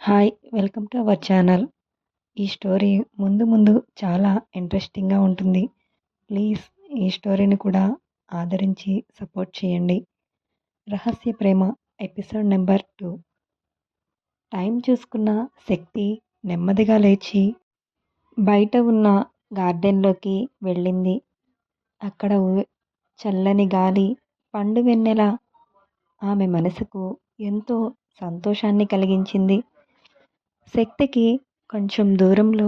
Hi welcome to our channel. ఈ story ముందు ముందు చాలా ఇంట్రెస్టింగ్గా ఉంటుంది. ప్లీజ్ ఈ స్టోరీని కూడా ఆదరించి సపోర్ట్ చేయండి. Rahasya Prema episode number two. Time చూసుకున్న శక్తి నెమ్మదిగా లేచి బయట ఉన్న గార్డెన్లోకి వెళ్ళింది. అక్కడ చల్లని గాలి పండు వెన్నెల ఆమె మనసుకు ఎంతో సంతోషాన్ని కలిగించింది. శక్తికి కొంచెం దూరంలో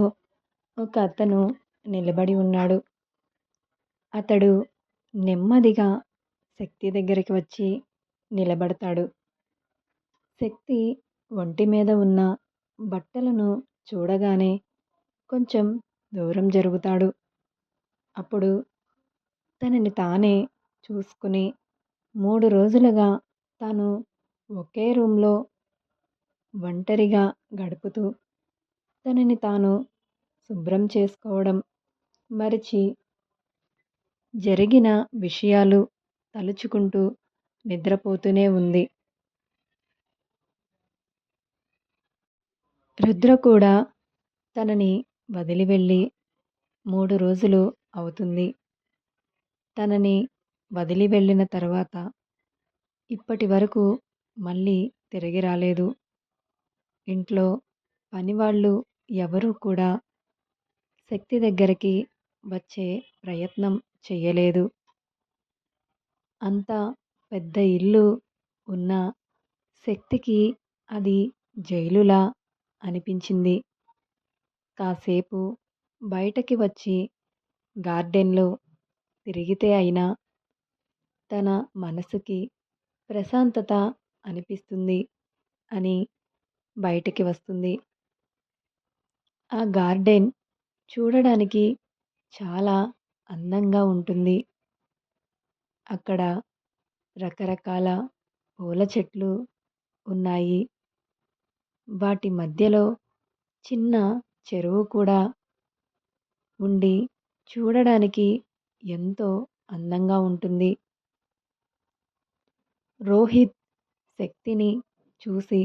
ఒక అతను నిలబడి ఉన్నాడు. అతడు నెమ్మదిగా శక్తి దగ్గరికి వచ్చి నిలబడతాడు. శక్తి ఒంటి మీద ఉన్న బట్టలను చూడగానే కొంచెం దూరం జరుగుతాడు. అప్పుడు తనని తానే చూసుకుని మూడు రోజులుగా తాను ఒకే రూమ్లో ఒంటరిగా గడుపుతూ తనని తాను శుభ్రం చేసుకోవడం మరిచి జరిగిన విషయాలు తలుచుకుంటూ నిద్రపోతూనే ఉంది. రుద్ర కూడా తనని వదిలి వెళ్ళి మూడు రోజులు అవుతుంది. తనని వదిలి వెళ్ళిన తర్వాత ఇప్పటి వరకు మళ్ళీ తిరిగి రాలేదు. ఇంట్లో పనివాళ్ళు ఎవరూ కూడా శక్తి దగ్గరికి వచ్చే ప్రయత్నం చేయలేదు. అంత పెద్ద ఇల్లు ఉన్న శక్తికి అది జైలులా అనిపించింది. కాసేపు బయటకి వచ్చి గార్డెన్లో తిరిగితే అయినా తన మనసుకి ప్రశాంతత అనిపిస్తుంది అని బయటికి వస్తుంది. ఆ గార్డెన్ చూడడానికి చాలా అందంగా ఉంటుంది. అక్కడ రకరకాల పూల చెట్లు ఉన్నాయి. వాటి మధ్యలో చిన్న చెరువు కూడా ఉండి చూడడానికి ఎంతో అందంగా ఉంటుంది. రోహిత్ శక్తిని చూసి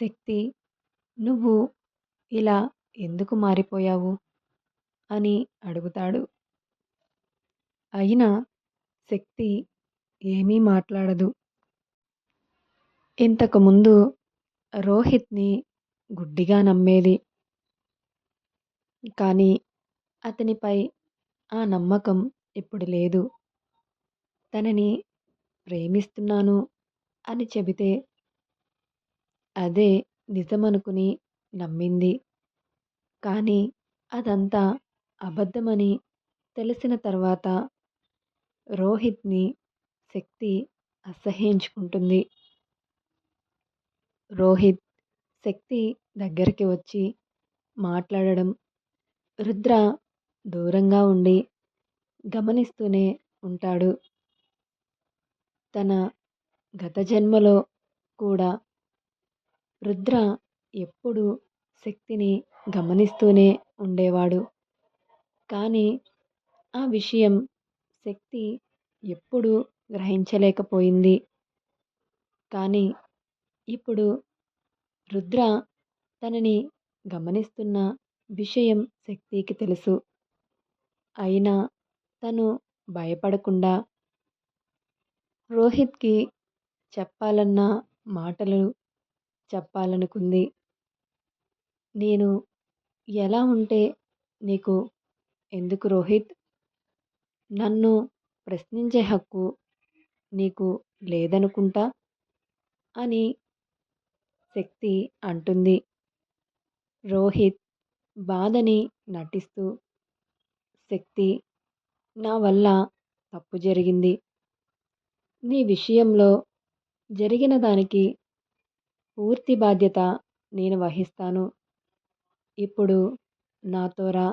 శక్తి నువ్వు ఇలా ఎందుకు మారిపోయావు? అని అడుగుతాడు. అయినా శక్తి ఏమీ మాట్లాడదు. ఇంతకుముందు రోహిత్ని గుడ్డిగా నమ్మేది. కానీ అతనిపై ఆ నమ్మకం ఇప్పుడు లేదు. తనని ప్రేమిస్తున్నాను అని చెబితే అదే నిజమనుకుని నమ్మింది. కానీ అదంతా అబద్ధమని తెలిసిన తర్వాత రోహిత్ని శక్తి అసహ్యించుకుంటుంది. రోహిత్ శక్తి దగ్గరికి వచ్చి మాట్లాడడం రుద్ర దూరంగా ఉండి గమనిస్తూనే ఉంటాడు. తన గత జన్మలో కూడా రుద్ర ఎప్పుడు శక్తిని గమనిస్తూనే ఉండేవాడు. కానీ ఆ విషయం శక్తి ఎప్పుడు గ్రహించలేకపోయింది. కానీ ఇప్పుడు రుద్ర తనని గమనిస్తున్న విషయం శక్తికి తెలుసు. అయినా తను భయపడకుండా రోహిత్కి చెప్పాలన్న మాటలు చెప్పాలనుకుంది. నేను ఎలా ఉంటే నీకు ఎందుకు రోహిత్? నన్ను ప్రశ్నించే హక్కు నీకు లేదనుకుంటా? అని శక్తి అంటుంది. రోహిత్ బాధని నటిస్తూ శక్తి నా వల్ల తప్పు జరిగింది. నీ విషయంలో జరిగిన దానికి పూర్తి బాధ్యత నేను వహిస్తాను. ఇప్పుడు నాతో రా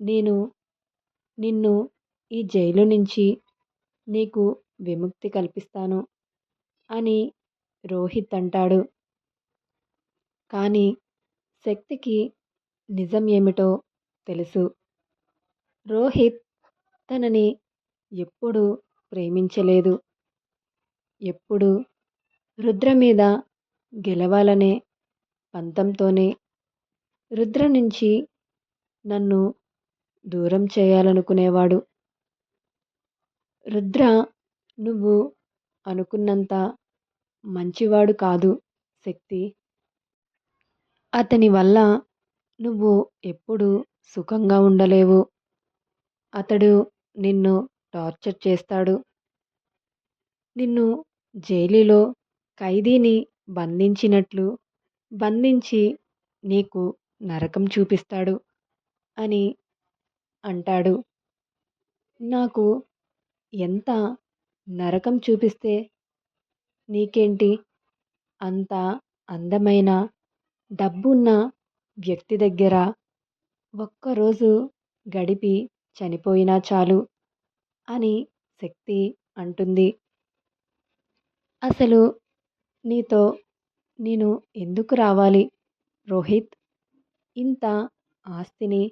నేను నిన్ను ఈ జైలు నుంచి నీకు విముక్తి కల్పిస్తాను అని రోహిత్ అంటాడు. కానీ శక్తికి నిజం ఏమిటో తెలుసు. రోహిత్ తనని ఎప్పుడూ ప్రేమించలేదు. ఎప్పుడు రుద్ర మీద గెలవాలనే పంతంతోనే రుద్ర నుంచి నన్ను దూరం చేయాలనుకునేవాడు. రుద్ర నువ్వు అనుకున్నంత మంచివాడు కాదు శక్తి. అతని వల్ల నువ్వు ఎప్పుడు సుఖంగా ఉండలేవు. అతడు నిన్ను టార్చర్ చేస్తాడు. నిన్ను జైలులో ఖైదీని బంధించినట్లు బంధించి నీకు నరకం చూపిస్తాడు అని అంటాడు. నాకు ఎంత నరకం చూపిస్తే నీకేంటి? అంత అందమైన డబ్బున్న వ్యక్తి దగ్గర ఒక్కరోజు గడిపి చనిపోయినా చాలు అని శక్తి అంటుంది. అసలు నీతో నేను ఎందుకు రావాలి? రోహిత్ ఇంత ఆస్తిని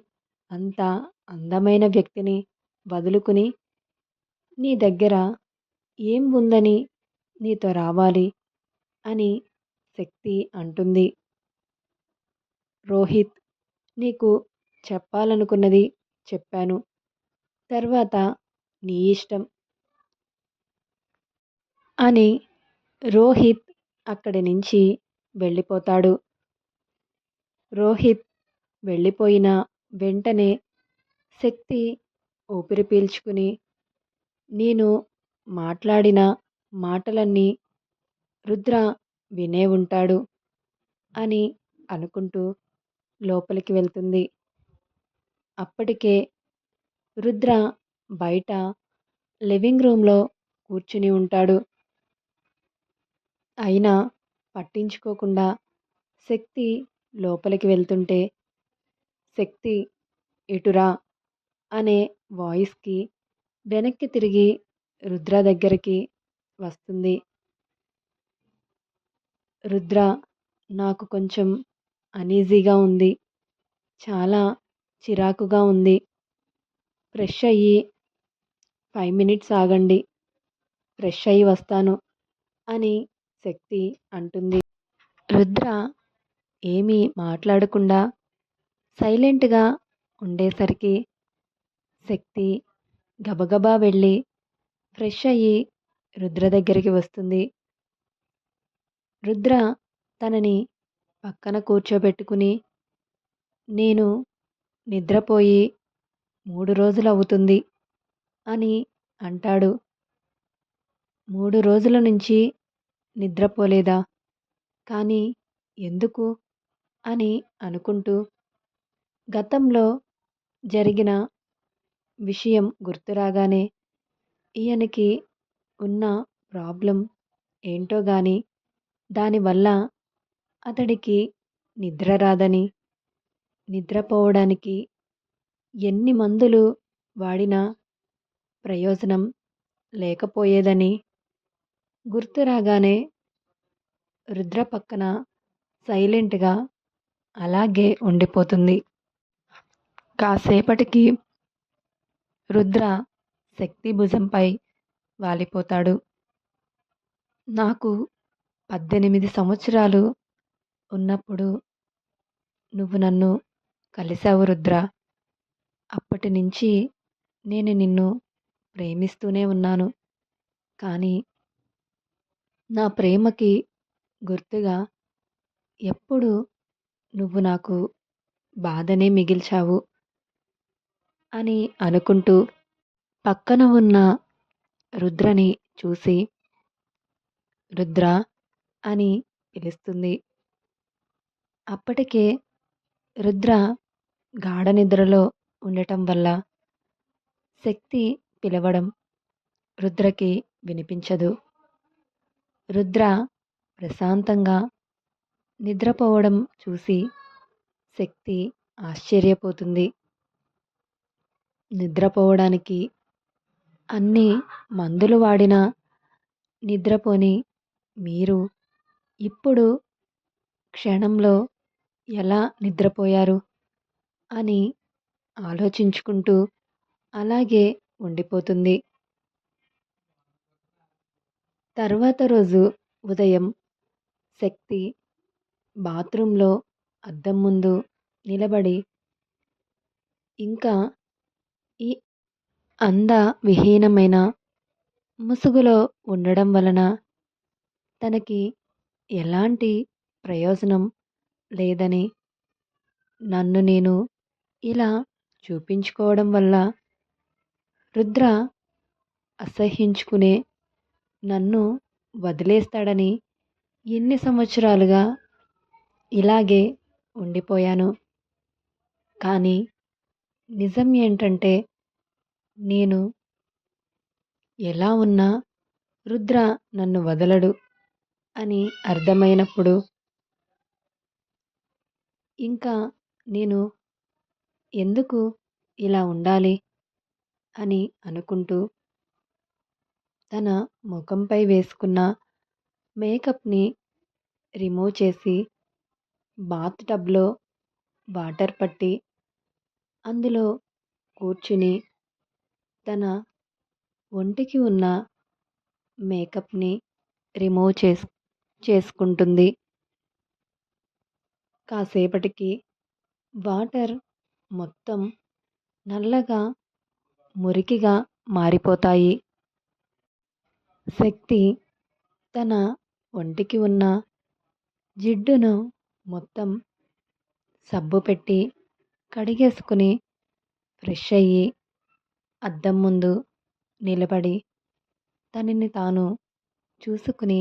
అంత అందమైన వ్యక్తిని వదులుకుని నీ దగ్గర ఏం ఉందని నీతో రావాలి అని శక్తి అంటుంది. రోహిత్ నీకు చెప్పాలనుకున్నది చెప్పాను. తర్వాత నీ ఇష్టం అని రోహిత్ అక్కడి నుంచి వెళ్ళిపోతాడు. రోహిత్ వెళ్ళిపోయిన వెంటనే శక్తి ఊపిరి పీల్చుకుని నేను మాట్లాడిన మాటలన్నీ రుద్ర వినే ఉంటాడు అని అనుకుంటూ లోపలికి వెళ్తుంది. అప్పటికే రుద్ర బయట లివింగ్ రూమ్లో కూర్చుని ఉంటాడు. అయినా పట్టించుకోకుండా శక్తి లోపలికి వెళ్తుంటే శక్తి ఇటురా అనే వాయిస్కి వెనక్కి తిరిగి రుద్ర దగ్గరికి వస్తుంది. రుద్ర నాకు కొంచెం అనీజీగా ఉంది. చాలా చిరాకుగా ఉంది. ఫ్రెష్ అయ్యి ఫైవ్ మినిట్స్ ఆగండి. ఫ్రెష్ అయ్యి వస్తాను అని శక్తి అంటుంది. రుద్ర ఏమీ మాట్లాడకుండా సైలెంట్గా ఉండేసరికి శక్తి గబగబా వెళ్ళి ఫ్రెష్ అయ్యి రుద్ర దగ్గరికి వస్తుంది. రుద్ర తనని పక్కన కూర్చోబెట్టుకుని నేను నిద్రపోయి మూడు రోజులు అవుతుంది అని అంటాడు. మూడు రోజుల నుంచి నిద్రపోలేదా? కానీ ఎందుకు? అని అనుకుంటూ గతంలో జరిగిన విషయం గుర్తురాగానే ఈయనకి ఉన్న ప్రాబ్లం ఏంటో గాని దానివల్ల అతడికి నిద్ర రాదని నిద్రపోవడానికి ఎన్ని మందులు వాడినా ప్రయోజనం లేకపోయేదని గుర్తు రాగానే రుద్ర పక్కన సైలెంట్గా అలాగే ఉండిపోతుంది. కాసేపటికి రుద్ర శక్తి భుజంపై వాలిపోతాడు. నాకు పద్దెనిమిది సంవత్సరాలు ఉన్నప్పుడు నువ్వు నన్ను కలిశావు రుద్ర. అప్పటి నుంచి నేను నిన్ను ప్రేమిస్తూనే ఉన్నాను. కానీ నా ప్రేమకి గుర్తుగా ఎప్పుడు నువ్వు నాకు బాధనే మిగిల్చావు అని అనుకుంటూ పక్కన ఉన్న రుద్రని చూసి రుద్ర అని పిలుస్తుంది. అప్పటికే రుద్ర గాఢ నిద్రలో ఉండటం వల్ల శక్తి పిలవడం రుద్రకి వినిపించదు. రుద్ర ప్రశాంతంగా నిద్రపోవడం చూసి శక్తి ఆశ్చర్యపోతుంది. నిద్రపోవడానికి అన్ని మందులు వాడినా నిద్రపోని మీరు ఇప్పుడు క్షణంలో ఎలా నిద్రపోయారు అని ఆలోచించుకుంటూ అలాగే ఉండిపోతుంది. తర్వాత రోజు ఉదయం శక్తి బాత్రూంలో అద్దం ముందు నిలబడి ఇంకా ఈ అంద విహీనమైన ముసుగులో ఉండడం వలన తనకి ఎలాంటి ప్రయోజనం లేదని నన్ను నేను ఇలా చూపించుకోవడం వల్ల రుద్ర అసహ్యించుకునే నన్ను వదిలేస్తాడని ఎన్ని సంవత్సరాలుగా ఇలాగే ఉండిపోయాను. కానీ నిజం ఏంటంటే నేను ఎలా ఉన్నా రుద్ర నన్ను వదలడు అని అర్థమైనప్పుడు ఇంకా నేను ఎందుకు ఇలా ఉండాలి అని అనుకుంటూ తన ముఖంపై వేసుకున్న మేకప్ని రిమూవ్ చేసి బాత్ టబ్లో వాటర్ పట్టి అందులో కూర్చుని తన ఒంటికి ఉన్న మేకప్ని రిమూవ్ చేసు చేసుకుంటుంది. కాసేపటికి వాటర్ మొత్తం నల్లగా మురికిగా మారిపోతాయి. శక్తి తన ఒంటికి ఉన్న జిడ్డును మొత్తం సబ్బు పెట్టి కడిగేసుకుని ఫ్రెష్ అయ్యి అద్దం ముందు నిలబడి తనని తాను చూసుకుని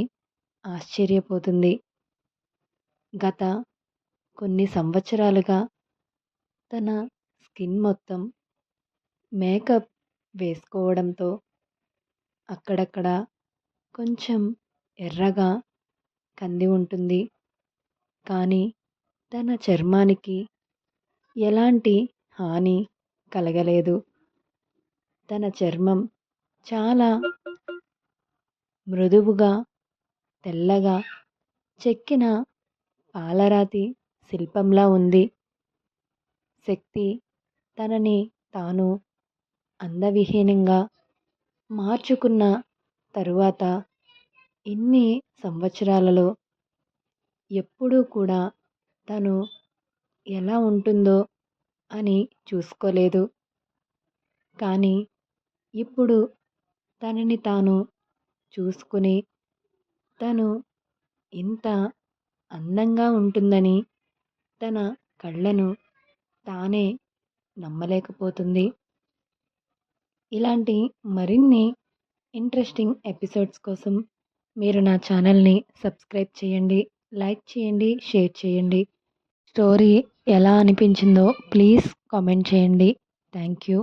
ఆశ్చర్యపోతుంది. గత కొన్ని సంవత్సరాలుగా తన స్కిన్ మొత్తం మేకప్ వేసుకోవడంతో అక్కడక్కడ కొంచెం ఎర్రగా కంది ఉంటుంది. కానీ తన చర్మానికి ఎలాంటి హాని కలగలేదు. తన చర్మం చాలా మృదువుగా తెల్లగా చెక్కిన పాలరాతి శిల్పంలా ఉంది. శక్తి తనని తాను అందవిహీనంగా మార్చుకున్న తరువాత ఇన్ని సంవత్సరాలలో ఎప్పుడూ కూడా తను ఎలా ఉంటుందో అని చూసుకోలేదు. కానీ ఇప్పుడు తనని తాను చూసుకుని తను ఇంత అందంగా ఉంటుందని తన కళ్ళను తానే నమ్మలేకపోతుంది. ఇలాంటి మరిన్ని ఇంట్రెస్టింగ్ ఎపిసోడ్స్ కోసం మీరు నా ఛానల్ని సబ్స్క్రైబ్ చేయండి లైక్ చేయండి షేర్ చేయండి. స్టోరీ ఎలా అనిపించిందో ప్లీజ్ కామెంట్ చేయండి. Thank you.